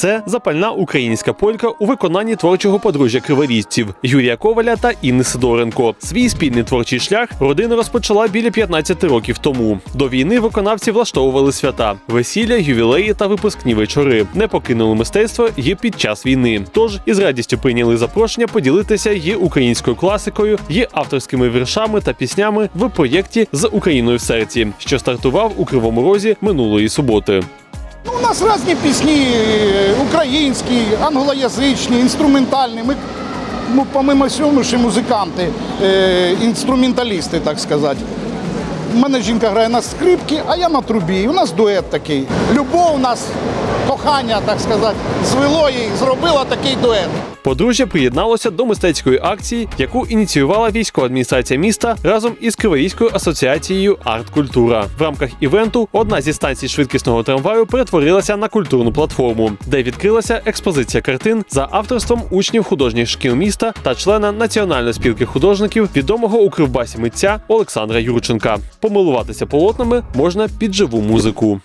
Це запальна українська полька у виконанні творчого подружжя криворізців Юрія Коваля та Інни Сидоренко. Свій спільний творчий шлях родина розпочала біля 15 років тому. До війни виконавці влаштовували свята, весілля, ювілеї та випускні вечори. Не покинули мистецтво і під час війни. Тож із радістю прийняли запрошення поділитися її українською класикою, її авторськими віршами та піснями в проєкті з Україною в серці, що стартував у Кривому Розі минулої суботи. Ну, у нас різні пісні, е, українські, англоязичні, інструментальні. Ми, ну, помимо всього, ще музиканти, е, інструменталісти, так сказати. У мене жінка грає на скрипці, а я на трубі. У нас дует такий. Любов у нас, кохання, так сказати, звело і зробило такий дует. Подружжя приєдналося до мистецької акції, яку ініціювала військова адміністрація міста разом із Криворізькою асоціацією Арт-Культура. В рамках івенту одна зі станцій швидкісного трамваю перетворилася на культурну платформу, де відкрилася експозиція картин за авторством учнів художніх шкіл міста та члена національної спілки художників, відомого у Кривбасі митця Олександра Юрченка. Помилуватися полотнами можна під живу музику.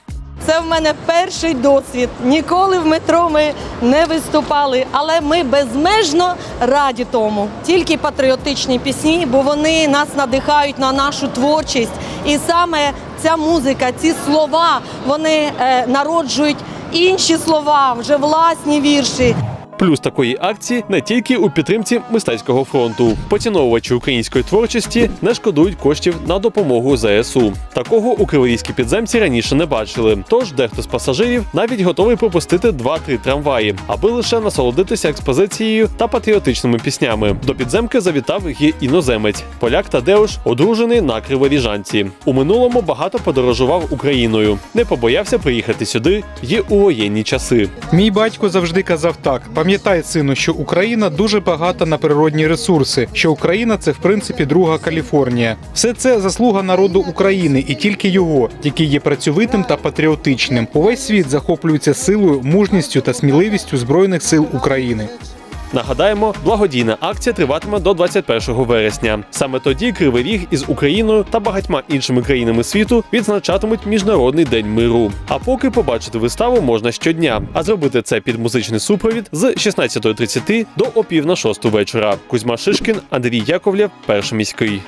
Це в мене перший досвід. Ніколи в метро ми не виступали, але ми безмежно раді тому. Тільки патріотичні пісні, бо вони нас надихають на нашу творчість. І саме ця музика, ці слова, вони е, народжують інші слова, вже власні вірші. Плюс такої акції не тільки у підтримці мистецького фронту. Поціновувачі української творчості не шкодують коштів на допомогу ЗСУ. Такого у криворізькій підземці раніше не бачили. Тож дехто з пасажирів навіть готовий пропустити 2-3 трамваї, аби лише насолодитися експозицією та патріотичними піснями. До підземки завітав і іноземець. Поляк Тадеуш одружений на криворіжанці. У минулому багато подорожував Україною. Не побоявся приїхати сюди й у воєнні часи. Мій батько завжди казав так: пам'ятай, сину, що Україна дуже багата на природні ресурси, що Україна це в принципі друга Каліфорнія. Все це заслуга народу України і тільки його, який є працьовитим та патріотичним. Увесь світ захоплюється силою, мужністю та сміливістю збройних сил України. Нагадаємо, благодійна акція триватиме до 21 вересня. Саме тоді Кривий Ріг із Україною та багатьма іншими країнами світу відзначатимуть міжнародний день миру. А поки побачити виставу можна щодня, а зробити це під музичний супровід з 16.30 до опів на 6 вечора. Кузьма Шишкін, Андрій Яковлєв, перший міський.